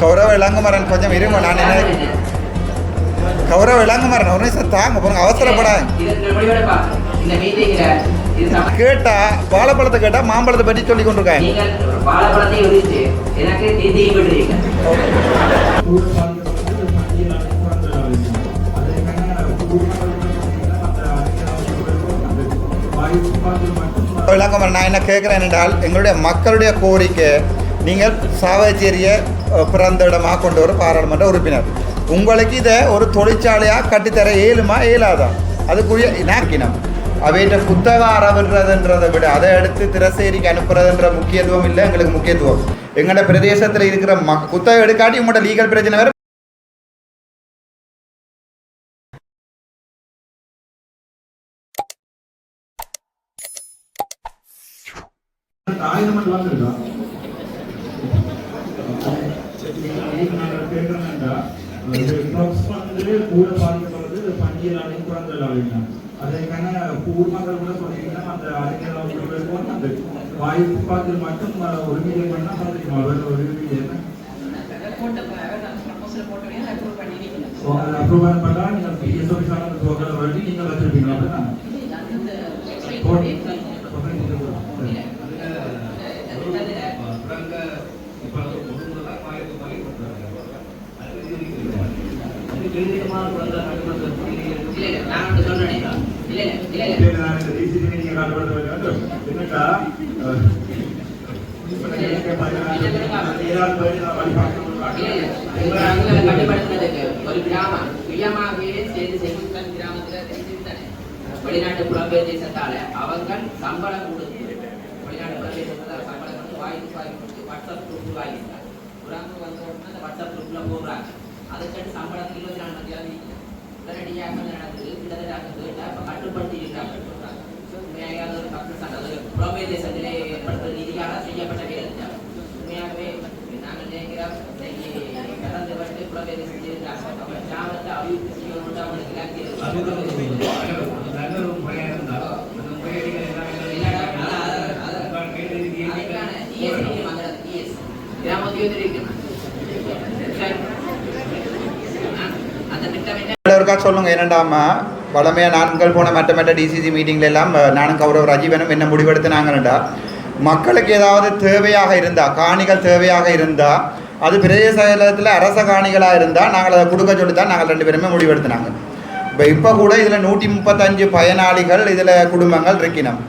கௌரவ இளங்குமரன் கொஞ்சம் இருங்க நான் என்ன? கௌரவ இளங்குமரன் ஒரு நிமிஷம் தாங்க போங்க அவசரப்படாத கேட்டா வாழைப்பழத்தை கேட்டா மாம்பழத்தை பற்றி சொல்லி கொண்டிருக்காங்க. விளாங்குமரன் நான் என்ன கேட்குறேன் என்றால் எங்களுடைய மக்களுடைய கோரிக்கை நீங்கள் சாவச்சேரியை பிறந்த இடமாக கொண்ட ஒரு பாராளுமன்ற உறுப்பினர். உங்களுக்கு இதை ஒரு தொழிற்சாலையாக கட்டித்தர இயலுமா இயலாதான் அதுக்குரிய நாக்கினம் அவையிட்ட புத்தக அறவிடுறதுன்றதை விட அதை எடுத்து திரசேரிக்கு அனுப்புறதுன்ற முக்கியத்துவம் இல்லை எங்களுக்கு முக்கியத்துவம். எங்களோட பிரதேசத்தில் இருக்கிற ம புத்தகம் எடுக்காட்டி உங்களோட லீகல் பிரச்சனை வேறு. ஆயுதம் மட்டும் கூட பாதிக்கப்படுறது பஞ்சியலாலையும் குழந்தைகளாலையும் அதற்கான பூர்வங்கள் கூட அந்த அறிஞர்கள் அந்த வாயு துப்பாக்கில் மட்டும் ஒரு மில்லியன் பண்ணா பார்த்துக்கணும் அவர் ஒரு அப்ரூவல் பண்ணா நீங்கள் பிஎஸ் நீங்கள் வச்சிருப்பீங்க அப்படின்னா இல்ல இல்ல நான் ஒன்று சொல்றேன் இல்ல இல்ல இல்ல இல்ல இல்லை, நான் இந்த DCP meeting ல காட்டுறது வந்து என்னக்கா, அஹ், நான் கேட்க பார்த்தீங்கன்னா, ஏழாவது பேர் நான் கிராமம். சுயமாகவே சேர்ந்து செங்குந்தன் கிராமத்துல செஞ்சுட்டானே வெளிநாட்டு புலம்பெயர் தேசத்தால அவங்க சம்பளம் கொடுத்து வெளிநாட்டு புலம்பெயர் தேசத்தால சம்பளம் கொடுத்து வாய்ப்பு வாங்கி கொடுத்து வாட்ஸ்அப் குரூப் வாங்கிட்டாங்க குராங்க வந்த உடனே அந்த வாட்ஸ்அப் குரூப்ல போடுறாங்க. அதுக்கடுத்து சம்பளத்துக்கு இருபத்தி நாலு இருக்குது. உடனடியாக நடக்குது கிட்டத்தட்ட அது கேட்டா இப்ப கட்டுப்படுத்தி இருக்காங்க சொல்றாங்க உண்மையாக ஒரு சட்டம் அது தேசத்திலே ரீதியாக செய்யப்பட்ட வேலை. உண்மையாகவே நாங்கள் நினைக்கிறோம் கடந்து வந்து புலம்பெயர் தேசத்தில் இருக்காங்க அவங்க கிராமத்தை அபிவிருத்தி செய்யணும்னு அவங்களுக்கு இலக்கு இருக்கு. அதுக்கான ES இருக்கு, அந்த ES. கிராம உத்தியோகத்தில் இருக்கு. சரி. அந்த திட்டம் என்ன ஒருக்கா சொல்லுங்க என்னண்டாமா வளமையாக நான்கள் போன மற்ற மற்ற டிசிசி மீட்டிங்ல எல்லாம் நானும் கௌரவ ராஜீவனும் என்ன முடிவெடுத்தினாங்கன்னுடா மக்களுக்கு ஏதாவது தேவையாக இருந்தால் காணிகள் தேவையாக இருந்தால் அது பிரதேச செயலகத்தில் அரச காணிகளாக இருந்தால் நாங்கள் அதை கொடுக்க சொல்லி தான் நாங்கள் ரெண்டு பேருமே முடிவெடுத்தினாங்க. இப்போ இப்போ கூட இதில் நூற்றி முப்பத்தஞ்சு பயனாளிகள் இதில் குடும்பங்கள் இருக்கினோம்.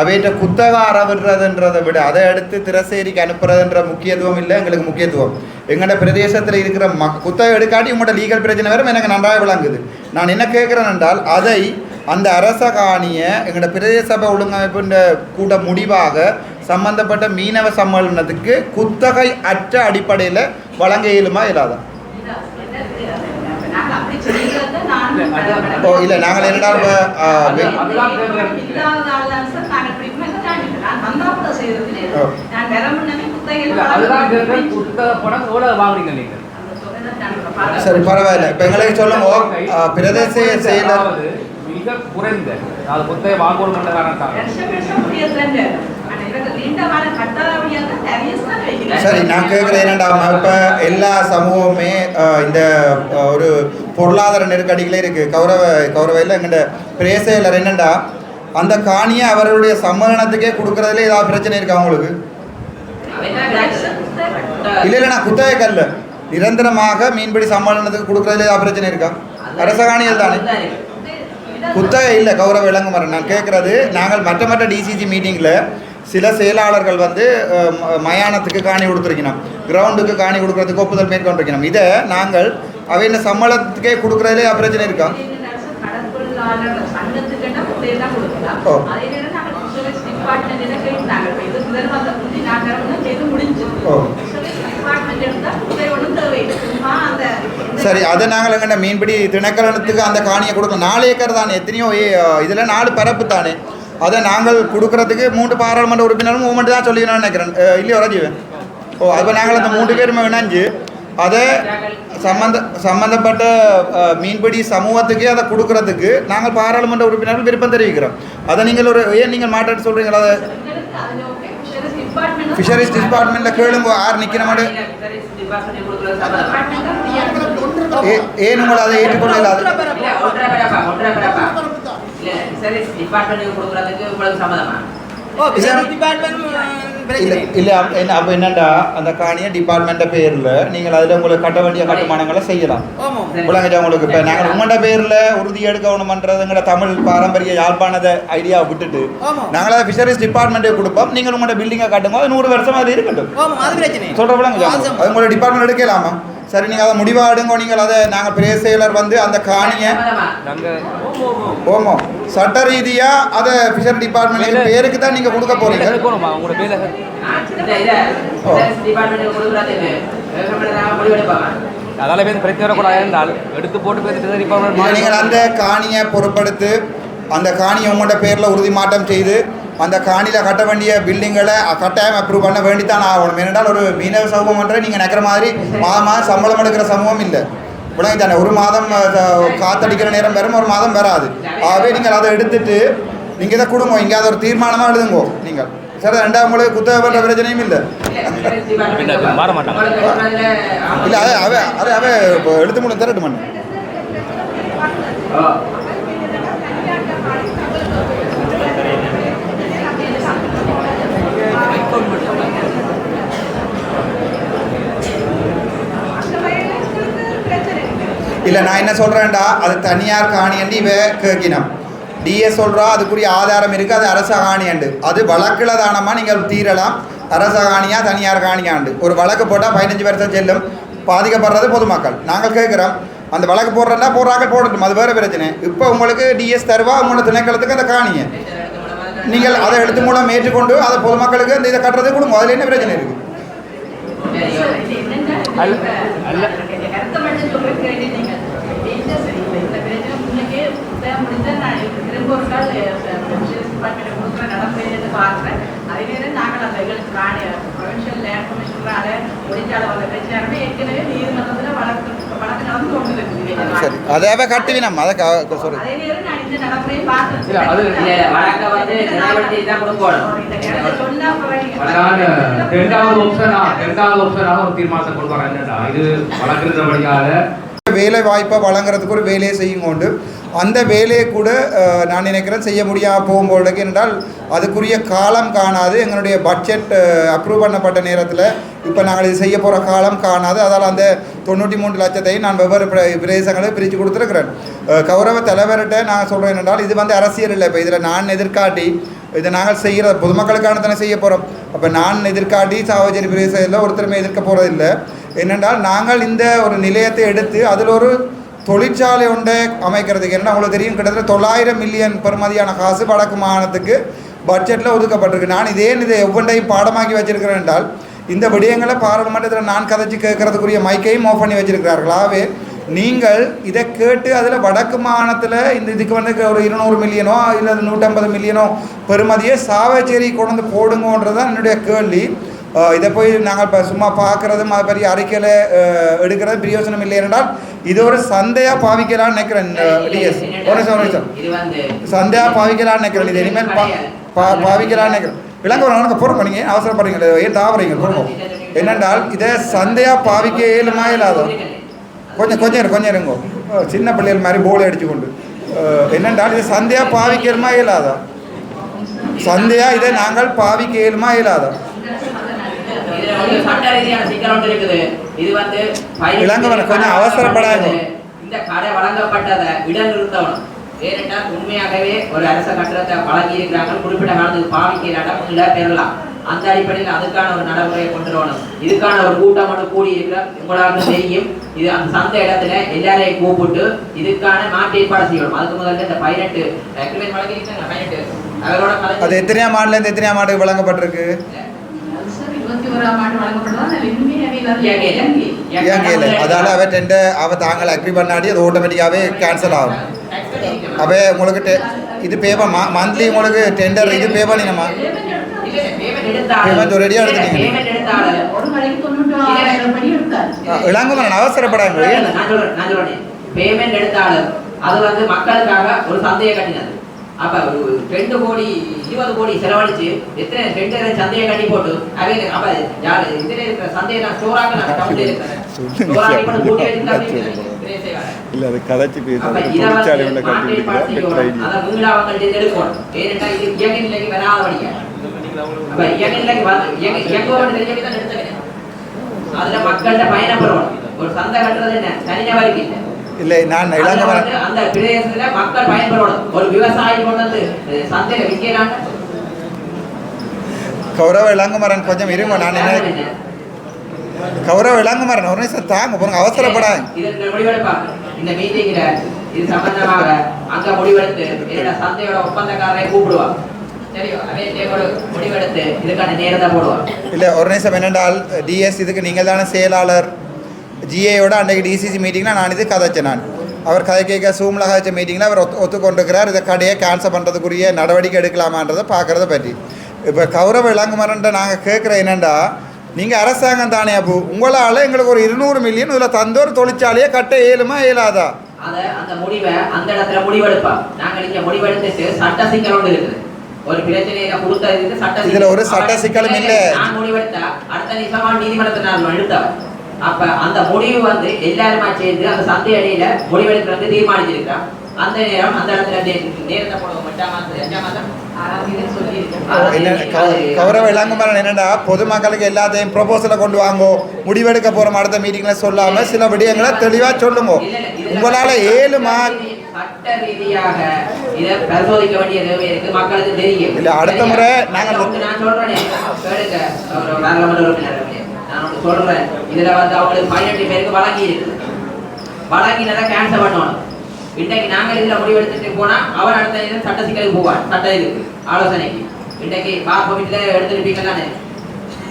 அவையிட்ட குத்தகை அறவிடுறதுன்றதை விட அதை எடுத்து திரசேரிக்கு அனுப்புறதுன்ற முக்கியத்துவம் இல்லை எங்களுக்கு முக்கியத்துவம். எங்களோட பிரதேசத்தில் இருக்கிற ம குத்தகை எடுக்காட்டி உங்களோட லீகல் பிரச்சனை வரும் எனக்கு நன்றாக விளங்குது. நான் என்ன கேட்குறேன் என்றால் அதை அந்த அரச காணியை எங்களோட பிரதேச சபை ஒழுங்கமைப்புன்ற கூட முடிவாக சம்பந்தப்பட்ட மீனவ சம்மேளனத்துக்கு குத்தகை அற்ற அடிப்படையில் வழங்க இயலுமா இல்லாதான் ஓ இல்லை நாங்கள் என்னடா சரி பரவாயில்ல. இப்போ எங்களுக்கு சொல்லுங்க ஆ, பிரதேச செயலர் அதாவது மிக குறைந்த அது புத்தக வாங்கணும் சரி நான் கேட்குறேன் என்னடா இப்போ எல்லா சமூகமே இந்த ஒரு பொருளாதார நெருக்கடிகளே இருக்குது கௌரவ கௌரவையில் எங்கள்ட பிரேசையில் என்னண்டா அந்த காணியை அவர்களுடைய சம்மேளனத்துக்கே கொடுக்குறதுல ஏதாவது பிரச்சனை இருக்கா அவங்களுக்கு இல்லை இல்லை நான் குத்தகை கல்ல நிரந்தரமாக மீன்பிடி சம்மேளனத்துக்கு கொடுக்குறதுல ஏதாவது பிரச்சனை இருக்கா? அரச காணிகள் தானே. குத்தகை இல்லை கௌரவ விளங்குமரன். நான் கேட்குறது நாங்கள் மற்ற மற்ற டிசிசி மீட்டிங்கில் சில செயலாளர்கள் வந்து ம- மயானத்துக்கு காணி கொடுத்துருக்கணும். கிரவுண்டுக்கு காணி கொடுக்கறதுக்கு ஒப்புதல் மேற்கொண்டிருக்கணும். இதை நாங்கள் அவையின சம்பளத்துக்கே கொடுக்குறதுலே பிரச்சனை இருக்கா? ஓ. சரி அதை நாங்கள் எங்கள்ட மீன்பிடி திணைக்களத்துக்கு அந்த காணியை கொடுக்கலாம் நாலு ஏக்கர் தானே எத்தனையோ இதில் நாலு பரப்பு தானே. அதை நாங்கள் கொடுக்கறதுக்கு மூன்று பாராளுமன்ற உறுப்பினரும் மூமெண்ட் தான் சொல்லிக்கணும்னு நினைக்கிறேன். இல்லையோ ராஜீவன் ஓ அப்போ நாங்கள் அந்த மூன்று பேருமே இணைஞ்சு அதை சம்மந்த சம்மந்தப்பட்ட மீன்பிடி சமூகத்துக்கே அதை கொடுக்கறதுக்கு நாங்கள் பாராளுமன்ற உறுப்பினர்கள் விருப்பம் தெரிவிக்கிறோம். அதை நீங்கள் ஒரு ஏன் நீங்கள் மாட்டாட்டு சொல்கிறீங்களா அதை ஃபிஷரிஸ் டிபார்ட்மெண்ட்டில் கேளுங்க யார் நிற்கிற மாதிரி ஏ ஏன் உங்களை அதை ஏற்றுக்கொள்ள இல்லாத இல்ல அப்போ என்னண்டா அந்த காணியை டிபார்ட்மெண்ட்டை பேரில் நீங்கள் அதில் உங்களுக்கு கட்ட வேண்டிய கட்டுமானங்களை செய்யலாம் விளங்குச்சா உங்களுக்கு இப்போ நாங்கள் உங்களோட பேரில் உறுதி எடுக்கணுமன்றதுங்கிற தமிழ் பாரம்பரிய யாழ்ப்பாணத ஐடியாவை விட்டுட்டு நாங்கள் அதை ஃபிஷரிஸ் டிபார்ட்மெண்ட்டே கொடுப்போம் நீங்கள் உங்களோட பில்டிங்கை கட்டுங்க நூறு வருஷம் அது இருக்கட்டும் ஆமா அது பிரச்சனை சொல்கிற விளங்குச்சா ஆசம். அது உங்களோட டிபார்ட்மெண்ட் எடுக்கலாமா சரி நீங்கள் அதை முடிவாக எடுங்க நீங்கள் அதை நாங்கள் பிரே செயலர் வந்து அந்த காணியை ஓமோ. சட்ட ரீதியாக அதை ஃபிஷர் டிபார்ட்மெண்ட் பேருக்கு தான் நீங்கள் கொடுக்க முடிவெடுப்பாங்க அதால பேர் பிரச்சனை வரக்கூடாது என்றால் எடுத்து போட்டு பேர் இல்லை, டிபார்ட்மெண்ட் நீங்கள் அந்த காணியை பொறுப்படுத்து அந்த காணியை உங்களோட பேரில் உறுதி மாற்றம் செய்து அந்த காணியில் கட்ட வேண்டிய பில்டிங்களை கட்டாயம் அப்ரூவ் பண்ண வேண்டித்தான் ஆகணும். ஏனென்றால் ஒரு மீனவ சமூகம்ன்ற நீங்கள் நினைக்கிற மாதிரி மாதம் மாதம் சம்பளம் எடுக்கிற சமூகம் இல்லை. விளங்கி தானே ஒரு மாதம் காத்தடிக்கிற நேரம் வரும் ஒரு மாதம் வராது. ஆகவே நீங்கள் அதை எடுத்துட்டு நீங்கள் இதை கொடுங்க. இங்கே அதை ஒரு தீர்மானமாக எழுதுங்கோ நீங்கள். சரி ரெண்டாவது உங்களுக்கு குத்தகை பண்ணுற பிரச்சனையும் இல்லை. இல்லை அவ அவ எடுத்து முடியும் திரட்டு மண்ணு இல்லை நான் என்ன சொல்கிறேன்டா அது தனியார் காணியண்டு இவ கேட்கினோம் டிஎஸ் சொல்கிறா அதுக்குரிய ஆதாரம் இருக்குது அது அரச காணியாண்டு. அது வழக்கில் தானமா நீங்கள் தீரலாம். அரச காணியா தனியார் காணியாண்டு. ஒரு வழக்கு போட்டால் பதினஞ்சு வருஷம் செல்லும். பாதிக்கப்படுறது பொதுமக்கள். நாங்கள் கேட்குறோம் அந்த வழக்கு போடுறதா போடுறாங்க போடட்டும். அது வேறு பிரச்சனை. இப்போ உங்களுக்கு டிஎஸ் தருவா உங்களோட திணைக்களத்துக்கு அந்த காணியை. நீங்கள் அதை எடுத்து மூலம் ஏற்றுக்கொண்டு அதை பொதுமக்களுக்கு இந்த இதை கட்டுறது கொடுங்க. அதில் என்ன பிரச்சனை இருக்குது அல்ல அல்ல. சரி இந்த அதே கட்டுவினம். அதை சொல்லுங்க அதே நேரம் நான் இந்த நடைமுறையை பார்க்குறேன் இல்ல, அது- வழக்க வந்து நிறைவேற்றி தான் கொடுக்கணும் இந்த நேரத்தை சொன்னா அதாவது ரெண்டாவது ஆப்ஷனா ரெண்டாவது ஆப்ஷனாக ஒரு தீர்மானத்தை என்னடா இது வழக்குறபடியால வேலை வாய்ப்பை வழங்குறதுக்கு ஒரு வேலையை செய்யும் கொண்டு அந்த வேலையை கூட நான் நினைக்கிறேன் செய்ய முடியாமல் போகும்போது என்றால் அதுக்குரிய காலம் காணாது. எங்களுடைய பட்ஜெட் அப்ரூவ் பண்ணப்பட்ட நேரத்தில் இப்போ நாங்கள் இது செய்ய போகிற காலம் காணாது. அதால் அந்த தொண்ணூற்றி மூன்று லட்சத்தையும் நான் வெவ்வேறு பிர- பிரித்து கொடுத்துருக்குறேன். கௌரவ தலைவர்கிட்ட நான் சொல்கிறேன் என்றால் இது வந்து அரசியல் இல்லை. இப்போ இதில் நான் எதிர்காட்டி இதை நாங்கள் செய்கிற பொதுமக்களுக்கான தானே செய்ய போகிறோம் அப்போ நான் எதிர்காட்டி சாவஜரி பிரதேசத்தில் ஒருத்தருமே எதிர்க்க போகிறதில்லை என்னென்றால் நாங்கள் இந்த ஒரு நிலையத்தை எடுத்து அதில் ஒரு தொழிற்சாலை ஒன்றை அமைக்கிறதுக்கு என்ன உங்களுக்கு தெரியும் கிட்டத்தட்ட தொள்ளாயிரம் மில்லியன் பெருமதியான காசு வடக்கு மாகாணத்துக்கு பட்ஜெட்டில் ஒதுக்கப்பட்டிருக்கு. நான் இதே இதை ஒவ்வொன்றையும் பாடமாக்கி வச்சிருக்கிறேன் என்றால் இந்த விடயங்களை பாராளுமன்றத்தில் நான் கதைச்சு கேட்கறதுக்குரிய மைக்கையும் ஆஃப் பண்ணி வச்சிருக்கிறார்கள். ஆகவே நீங்கள் இதை கேட்டு அதில் வடக்கு மாகாணத்தில் இந்த இதுக்கு வந்து ஒரு இருநூறு மில்லியனோ இல்லை நூற்றம்பது மில்லியனோ பெறுமதியை சாவச்சேரி கொண்டு வந்து போடுங்கன்றது தான் என்னுடைய கேள்வி. இதை போய் நாங்கள் இப்போ சும்மா பார்க்குறதும் அதை பற்றி அறிக்கையில் எடுக்கிறது பிரயோஜனம் இல்லை என்றால் இது ஒரு சந்தையாக பாவிக்கலாம்னு நினைக்கிறேன் டிஎஸ் ஒரு நிமிஷம் ஒரு நிமிஷம். சந்தையாக பாவிக்கலாம்னு நினைக்கிறேன் இது இனிமேல் பா பா பாவிக்கலாம்னு நினைக்கிறேன். விளங்க ஒரு நாளுக்கு பொறுங்க நீங்கள் அவசரப்படுறீங்க? ஏன் தாவறீங்க பொறுங்க என்னென்றால் இதை சந்தையாக பாவிக்க இயலுமா இல்லாதோ கொஞ்சம் கொஞ்சம் இரு, கொஞ்சம் இருங்கோ. சின்ன பிள்ளைகள் மாதிரி போலை அடிச்சு கொண்டு என்னென்றால் இது சந்தையாக பாவிக்கிறமா இயலாதா? சந்தையாக இதை நாங்கள் பாவிக்க இயலுமா இயலாதா? இதுல இளங்கவன் கொஞ்சம் அவசரப்படாது இந்த கடை வழங்கப்பட்டதை இடைநிறுத்தணும் ஏனென்றால் உண்மையாகவே ஒரு அரச கட்டடத்தை வழங்கி இருக்கிறார்கள் குறிப்பிட்ட காலத்துக்கு பாவிக்கிறாங்க பெறலாம் அந்த அடிப்படையில் அதுக்கான ஒரு நடைமுறையை கொண்டு வரணும். இதுக்கான ஒரு கூட்டம் மட்டும் கூடி இருக்கிற உங்களுக்கு தெரியும். இது அந்த சந்த இடத்துல எல்லாரையும் கூப்பிட்டு இதுக்கான மாற்று ஏற்பாடு செய்யணும். அதுக்கு முதல்ல இந்த பதினெட்டு வழங்கியிருக்காங்க பதினெட்டு? அவரோட அது எத்தனையாம் ஆண்டுலேருந்து எத்தனையாம் ஆண்டு வழங்கப்பட்டிருக்கு அதால அவ டெண்ட அவ தாங்கள் அக்ரி பண்ணாடி அது ஆட்டோமேட்டிக்காகவே கேன்சல் ஆகும். அவ உங்களுக்கு இது பே மந்த்லி உங்களுக்கு டெண்டர் இது பே பண்ணினமா. பேமெண்ட் ஒரு அவசரப்படாங்க நான் நான் பேமெண்ட் எடுத்தாலும் அது வந்து மக்களுக்காக ஒரு சந்தையை கட்டினது. அப்ப ஒரு ரெண்டு கோடி இருபது கோடி செலவழிச்சு எத்தனை ரெண்டு சந்தையை கட்டி போட்டு அப்ப யாரு இதுல இருக்கிற சந்தையெல்லாம் ஸ்டோராக்கலாம் டவுன்ல இருக்கிற. ஸ்டோராக்கி போட்டு கூட்டி வச்சுட்டு இல்லை அது கதைச்சி அப்ப இத வந்து மாற்றி பார்த்து அத மீள அவங்கள்ட்ட இருந்து எடுக்கணும். ஏனென்றா இது இயக்க நிலைக்கு வராதபடியா அப்ப அதுல மக்கள்கிட்ட பயணப்படணும் ஒரு சந்தை கட்டுறது என்ன? தனிநபருக்கு இல்லை இல்லை நான் அதுல இளங்கவரன் வந்து அந்த பிரதேசத்துல மக்கள் பயன்படணும் ஒரு விவசாயி கொண்டு வந்து அஹ், சந்தையில விற்கிறாங்க கௌரவ இளங்குமரன் கொஞ்சம் இருங்க நான் என்ன கௌரவ இளங்குமரன் ஒரு நிமிஷம் தாங்க போங்க முடிவெடுப்பாங்க இந்த மீட்டிங்ல இது சம்பந்தமாக அங்க முடிவெடுத்து என்னோட சந்தையோட ஒப்பந்தக்காரரை கூப்பிடுவாங்க இல்லை ஒரு நிமிஷம் என்னென்றால் டிஎஸ் இதுக்கு நீங்கள் தானே செயலாளர். ஜிஏயோட அன்றைக்கு டிசிசி மீட்டிங்கில் நான் இது கதைச்சேன் நான். அவர் கதை கேட்க சூமில் கதைச்ச மீட்டிங்கில் அவர் ஒத்து ஒத்துக்கொண்டிருக்கிறார். இதை கடையை கேன்சல் பண்ணுறதுக்குரிய நடவடிக்கை எடுக்கலாமான்றதை பார்க்குறத பற்றி. இப்போ கௌரவ இளங்குமரன்ட்ட நாங்கள் கேட்குற என்னென்னா நீங்கள் அரசாங்கம் தானே அப்போ உங்களால் எங்களுக்கு ஒரு இருநூறு மில்லியன் இதில் தந்த ஒரு தொழிற்சாலையை கட்ட இயலுமா இயலாதா? அந்த முடிவை அந்த இடத்துல முடிவெடுப்பா. நாங்க இங்க முடிவெடுத்துட்டு சட்ட சிக்கல் ஒன்று இருக்குது. ஒரு பிரச்சனையில கொடுத்ததுக்கு சட்ட சிக்கல். இதுல ஒரு சட்ட சிக்கலும் இல்ல. நான் முடிவெடுத்தா அடுத்த நிமிஷமா நீதிமன்றத்தை நான் எழுத்தவன். அப்ப அந்த முடிவு வந்து எல்லாருமா சேர்ந்து அந்த சந்தை அடியில முடிவெடுக்கிறது தீர்மானிச்சிருக்கான் அந்த நேரம் அந்த இடத்துல நேரத்தை போடுவோம். கௌரவ இளங்குமரன் என்னடா பொதுமக்களுக்கு எல்லாத்தையும் ப்ரொபோசலை கொண்டு வாங்கோ. முடிவெடுக்க போகிறோம் அடுத்த மீட்டிங்கில் சொல்லாமல் சில விடயங்களை தெளிவாக சொல்லுங்க. உங்களால் ஏழு மா சட்ட ரீதியாக இதை பரிசோதிக்க வேண்டிய தேவை இருக்கு. மக்களுக்கு தெரியும். இல்ல, அடுத்த முறை நாங்க- நான் சொல்றேனே. கேளுங்க. உறுப்பினர் நான் சொல்றேன். இதுல வந்து அவங்களுக்கு பதினெட்டு பேருக்கு வழங்கி இருக்குது வழங்கினதை கேன்சல் பண்ணணும். இன்றைக்கு நாங்கள் இதுல முடிவெடுத்துட்டு போனா அவர் அடுத்த நேரம் சட்ட சிக்கலுக்கு போவார். சட்ட இதுக்கு ஆலோசனைக்கு. இன்றைக்கு பார்ப்போம் வீட்டுல எடுத்துருப்பீங்க தானே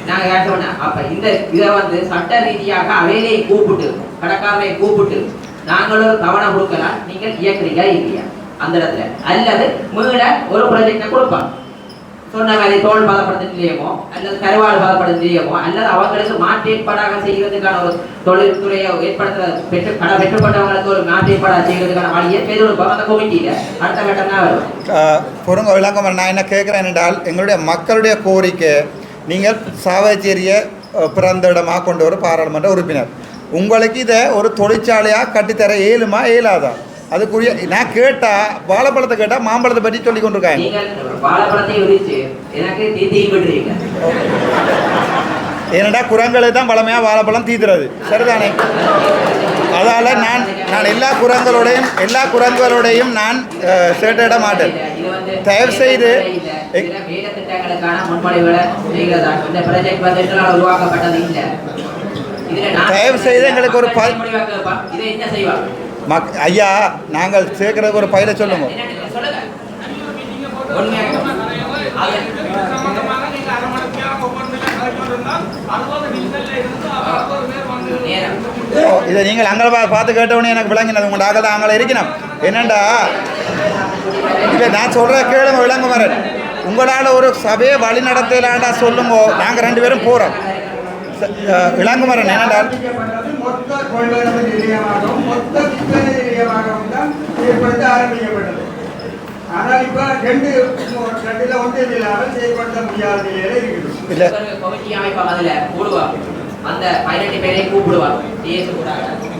நாங்க கேன்சல் பண்ண அப்ப இந்த இதை வந்து சட்ட ரீதியாக அவையிலே கூப்பிட்டு கடைக்காரரை கூப்பிட்டு நாங்களும் கவனம் கொடுக்கலாம் நீங்கள் இயக்குறீங்களா இல்லையா? அந்த இடத்துல. அல்லது மீள ஒரு ப்ராஜெக்டை கொடுப்பாங்க. சொன்ன மாதிரி தோல் பதப்படுத்திலேயமோ அல்லது கருவாடு பதப்படுத்திலேயமோ அல்லது அவங்களுக்கு மாற்றேற்பாடாக செய்கிறதுக்கான ஒரு தொழில்துறையை ஏற்படுத்துற பெற்று கடை பெற்றுப்பட்டவங்களுக்கு ஒரு மாற்றேற்பாடாக செய்கிறதுக்கான வழியை செய்து ஒரு அந்த கமிட்டியில அடுத்த கட்டம்னா வரும் பொருங்க விளங்குமரன் நான் என்ன கேட்குறேன் என்றால் எங்களுடைய மக்களுடைய கோரிக்கை நீங்கள் சாவச்சேரியை பிறந்த இடமாக கொண்டு ஒரு பாராளுமன்ற உறுப்பினர். உங்களுக்கு இதை ஒரு தொழிற்சாலையாக கட்டித்தர இயலுமா இயலாதா அதுக்குரிய நான் கேட்டால் வாழைப்பழத்தை கேட்டால் மாம்பழத்தை பற்றி சொல்லி கொண்டிருக்காங்க. ஏனடா குரங்களுக்கு தான் பழமையாக வாழைப்பழம் தீத்துறது. சரிதானே? அதால் நான் நான் எல்லா குரங்களோடையும் எல்லா குரங்களோடையும் நான் அஹ், சேட்டையிட மாட்டேன். தயவு செய்து முன்மொழிவுகளை ப்ராஜெக்ட் உருவாக்கப்பட்டது இல்ல. தயவு செய்து எங்களுக்கு ஒரு மக் ஐயா நாங்கள் சேர்க்கறதுக்கு ஒரு பயில சொல்லுங்க. இதை நீங்கள் அங்கே பார்த்து கேட்டவொடனே எனக்கு விளங்கினது. உங்கள் டாக்டர் அங்கே இருக்கணும் என்னண்டா? இல்லை நான் சொல்கிற கேளுங்க விளங்குமரன் உங்களால் ஒரு சபையை வழி நடத்தலாண்டா சொல்லுங்க. நாங்கள் ரெண்டு பேரும் போகிறோம் செயல்படுத்த ஆரம்பிக்கப்பட்டது ஆனால் இப்ப ரெண்டு ரெண்டுல ஒன்று இல்லாமல் செயல்படுத்த முடியாத நிலையில இருக்குது இல்லை. கமிட்டி அமைப்பாங்க அதுல கூடுவாங்க அந்த பதினெட்டு பேரையும் கூப்பிடுவாங்க டிஎஸ் கூட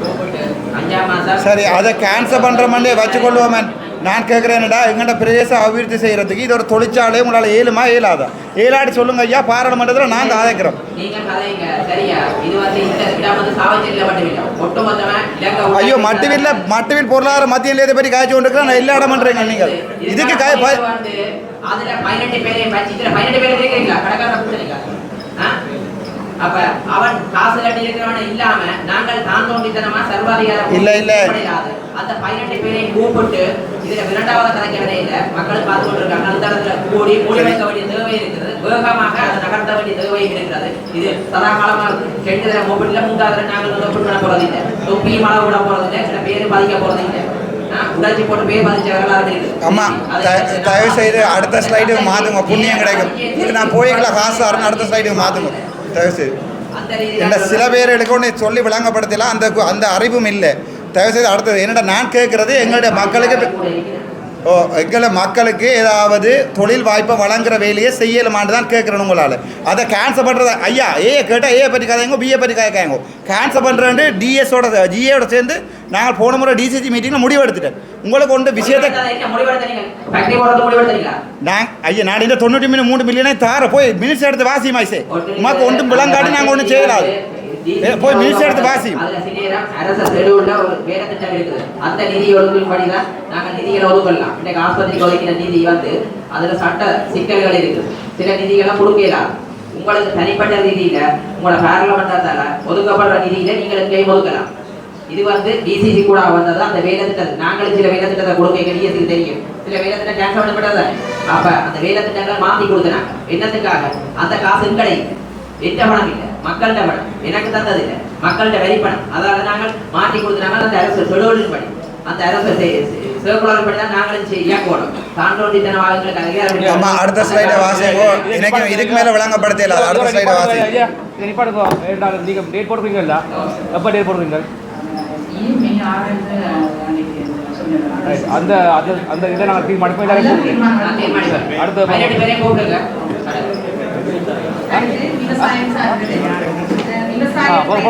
கூப்பிட்டு அஞ்சாம் மாசம் சரி அதை கேன்சல் பண்ணுற மாதிரி வச்சுக்கொள்வோமன் நான் கேட்குறேன்டா எங்கள்ட பிரதேச அபிவிருத்தி செய்கிறதுக்கு இது ஒரு தொழிற்சாலை உங்களால் ஏழுமா ஏலாதா ஏலாடி சொல்லுங்க ஐயா பாராளுமன்றத்தில் நாங்கள் ஆதரிக்கிறோம் ஐயோ மட்டுவில் மட்டுவில் பொருளாதார மத்திய நிலையத்தை பற்றி காய்ச்சி கொண்டிருக்கிறேன் நான் எல்லா இடம் பண்ணுறீங்க நீங்கள். இதுக்கு காய் அப்ப அவன் காசு கட்டி இருக்கிறவன இல்லாம நாங்கள் தான் தோண்டித்தனமா சர்வாதிகாரம் இல்ல, இல்ல. கிடையாது. அந்த பதினெட்டு பேரையும் கூப்பிட்டு இதுல இரண்டாவது கதைக்க வரையில மக்கள் பார்த்து கொண்டிருக்காங்க அந்த இடத்துல கூடி மூடி வைக்க வேண்டிய தேவை இருக்கிறது. வேகமாக அதை நகர்த்த வேண்டிய தேவை இருக்கிறது. இது சதா காலமா ரெண்டு தடவை மூப்பிட்டுல மூன்றாவது நாங்கள் வந்து பண்ண போறது இல்லை. தொப்பியும் அளவு விட போறது இல்லை. சில பேர் பாதிக்க போறது இல்லை. ஆ, உணர்ச்சி போட்டு பேர் பாதிச்ச வரலாறு இருக்குது. அம்மா த- தயவு செய்து அடுத்த ஸ்லைடுக்கு மாற்றுங்க புண்ணியம் கிடைக்கும். நான் போய்க்கலாம் காசு அடுத்த ஸ்லைடுக்கு மாற்றுங்க தயவு செய்து சில பேர் எடுக்கணும்னு சொல்லி விளங்கப்படுத்தலாம் அந்த அந்த அறிவும் இல்லை. தயவு செய்து அடுத்தது என்னடா நான் கேட்குறது? எங்களுடைய மக்களுக்கு ஓ எங்களை மக்களுக்கு ஏதாவது தொழில் வாய்ப்பை வழங்குற வேலையை செய்யலுமான்னு தான் கேட்குறேன் உங்களால். அதை கேன்சல் பண்ணுறத ஐயா ஏ கேட்டால் ஏ பற்றி கதைங்க பிஏ பற்றி கதைக்காங்க. கேன்சல் பண்ணுறேன் டிஎஸோட ஜிஏயோட சேர்ந்து நாங்கள் போன முறை டிசிசி மீட்டிங்கில் முடிவு எடுத்துட்டேன் உங்களுக்கு ஒன்று விஷயத்தை நான் ஐயா நான் இந்த தொண்ணூற்றி மூணு மூணு மில்லியனே தார போய் மினிட்ஸ் எடுத்து வாசி மாய்ஸே உமாக்கு ஒன்றும் விளங்காட்டி நாங்கள் ஒன்றும் செய்யலாது. போய் மினிட்ஸ் எடுத்து வாசி. அதுல சிறிய அரச ஷெடியூல்ல ஒரு வேலை திட்டம் இருக்குது. அந்த நிதி ஒதுக்கீடு தான் நாங்க நிதிகளை ஒதுக்கலாம் இன்னைக்கு ஆஸ்பத்திரிக்கு ஒதுக்கின நிதி வந்து அதுல சட்ட சிக்கல்கள் இருக்குது. சில நிதிகளை கொடுக்கலாம் உங்களுக்கு தனிப்பட்ட நிதியில உங்களோட பார்லமெண்டால ஒதுக்கப்படுற நிதியில நீங்கள் எங்கேயும் ஒதுக்கலாம். இது வந்து டிசிசி கூட வந்தது அந்த வேலை திட்டம் நாங்களும் சில வேலை திட்டத்தை கொடுக்க டிஎஸ்சி தெரியும். சில வேலை திட்டம் கேன்சல் பண்ணப்பட்டது? அப்ப அந்த வேலை திட்டங்களை மாத்தி கொடுக்குறாங்க. என்னத்துக்காக? அந்த காசு கிடைக்கும் எந்த பணம் இல்லை. மக்கள்கிட்ட பணம். எனக்கு தந்தது இல்லை. மக்கள்கிட்ட வரி பணம். அதாவது நாங்கள் மாற்றி கொடுத்தாங்க அந்த அரசு சொலோடின் படி அந்த அரசு சிவகுலார் படி தான் நாங்களும் அம்மா அடுத்த ஸ்லைடை வாசிங்கோ. எனக்கு இதுக்கு மேலே விளங்கப்படுத்தல. அடுத்த ஸ்லைடை வாசி நிப்பாட்டுங்க. ஏண்டா, நீங்க டேட் போடுறீங்களா எப்ப டேட் போடுறீங்க. அந்த அந்த அந்த இதை நாங்கள் தீர்மானிக்கிறேன். அடுத்த பதினெட்டு